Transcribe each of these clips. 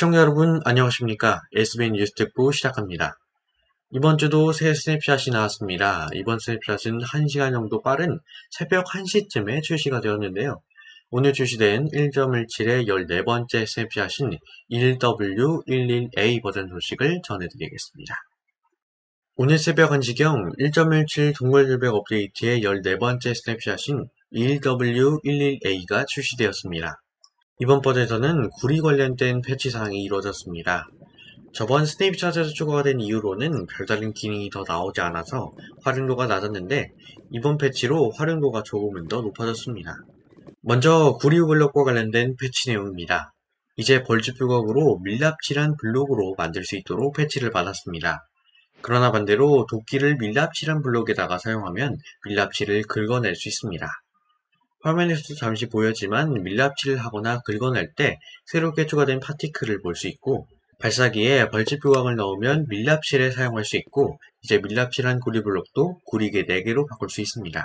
시청자 여러분 안녕하십니까 SBN 뉴스특보 시작합니다. 이번 주도 새 스냅샷이 나왔습니다. 이번 스냅샷은 1시간 정도 빠른 새벽 1시쯤에 출시가 되었는데요. 오늘 출시된 1.17의 14번째 스냅샷인 1W11A 버전 소식을 전해드리겠습니다. 오늘 새벽 1시경 1.17 동물절벽 업데이트의 14번째 스냅샷인 1W11A가 출시되었습니다. 이번 버전에서는 구리 관련된 패치 사항이 이루어졌습니다. 저번 스냅샷에서 추가가 된 이후로는 별다른 기능이 더 나오지 않아서 활용도가 낮았는데 이번 패치로 활용도가 조금은 더 높아졌습니다. 먼저 구리 블록과 관련된 패치 내용입니다. 이제 벌집 조각으로 밀랍칠한 블록으로 만들 수 있도록 패치를 받았습니다. 그러나 반대로 도끼를 밀랍칠한 블록에다가 사용하면 밀랍칠을 긁어낼 수 있습니다. 화면에서도 잠시 보였지만 밀랍칠을 하거나 긁어낼 때 새롭게 추가된 파티클을 볼 수 있고 발사기에 벌집 조각을 넣으면 밀랍칠에 사용할 수 있고 이제 밀랍칠한 구리 블록도 구리개 4개로 바꿀 수 있습니다.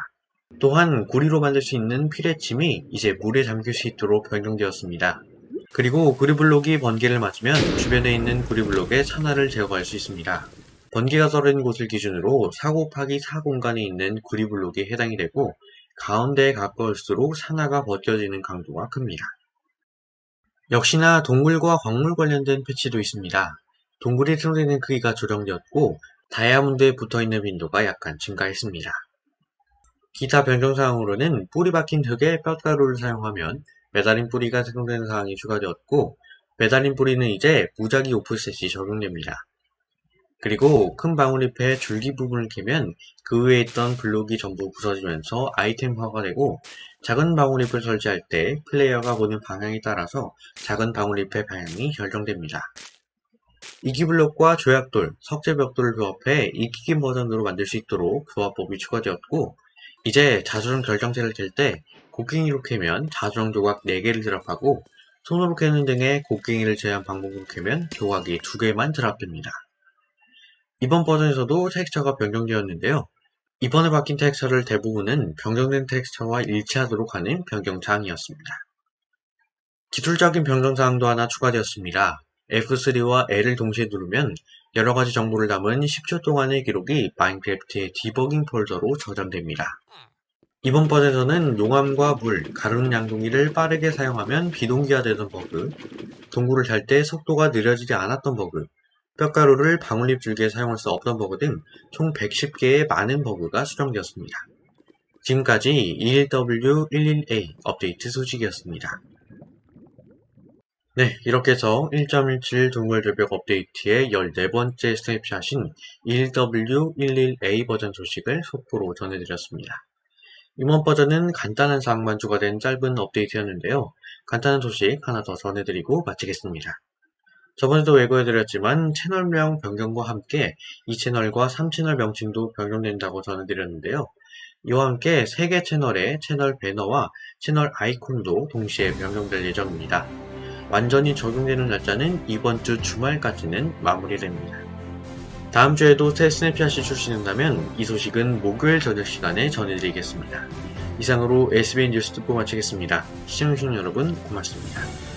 또한 구리로 만들 수 있는 피레침이 이제 물에 잠길 수 있도록 변경되었습니다. 그리고 구리 블록이 번개를 맞으면 주변에 있는 구리 블록의 산화를 제거할 수 있습니다. 번개가 떨어진 곳을 기준으로 4 곱하기 4 공간에 있는 구리 블록에 해당이 되고 가운데에 가까울수록 산화가 벗겨지는 강도가 큽니다. 역시나 동굴과 광물 관련된 패치도 있습니다. 동굴이 트로되는 크기가 조정되었고 다이아몬드에 붙어있는 빈도가 약간 증가했습니다. 기타 변경사항으로는 뿌리 박힌 흙에 뼈가루를 사용하면 메달린 뿌리가 생성되는 사항이 추가되었고 메달린 뿌리는 이제 무작위 오프셋이 적용됩니다. 그리고 큰 방울잎의 줄기 부분을 캐면 그 위에 있던 블록이 전부 부서지면서 아이템화가 되고 작은 방울잎을 설치할 때 플레이어가 보는 방향에 따라서 작은 방울잎의 방향이 결정됩니다. 이기블록과 조약돌, 석재벽돌을 조합해 이기기 버전으로 만들 수 있도록 조합법이 추가되었고 이제 자수정 결정체를 캘 때 곡괭이로 캐면 자수정 조각 4개를 드랍하고 손으로 캐는 등의 곡괭이를 제한 방법으로 캐면 조각이 2개만 드랍됩니다. 이번 버전에서도 텍스처가 변경되었는데요. 이번에 바뀐 텍스처를 대부분은 변경된 텍스처와 일치하도록 하는 변경사항이었습니다. 기술적인 변경사항도 하나 추가되었습니다. F3와 L을 동시에 누르면 여러가지 정보를 담은 10초 동안의 기록이 마인크래프트의 디버깅 폴더로 저장됩니다. 이번 버전에서는 용암과 물, 가르는 양동이를 빠르게 사용하면 비동기화 되던 버그, 동굴을 잘 때 속도가 느려지지 않았던 버그, 뼈가루를 방울잎 줄기에 사용할 수 없던 버그 등 총 110개의 많은 버그가 수정되었습니다. 지금까지 21W11A 업데이트 소식이었습니다. 네, 이렇게 해서 1.17 동물절벽 업데이트의 14번째 스냅샷인 21W11A 버전 소식을 속보로 전해드렸습니다. 이번 버전은 간단한 사항만 추가된 짧은 업데이트였는데요. 간단한 소식 하나 더 전해드리고 마치겠습니다. 저번에도 예고해드렸지만 채널명 변경과 함께 이 채널과 3채널 명칭도 변경된다고 전해드렸는데요. 이와 함께 3개 채널의 채널 배너와 채널 아이콘도 동시에 변경될 예정입니다. 완전히 적용되는 날짜는 이번 주 주말까지는 마무리됩니다. 다음 주에도 새 스냅샷이 출시된다면 이 소식은 목요일 저녁 시간에 전해드리겠습니다. 이상으로 SBN 뉴스 듣고 마치겠습니다. 시청해주신 여러분 고맙습니다.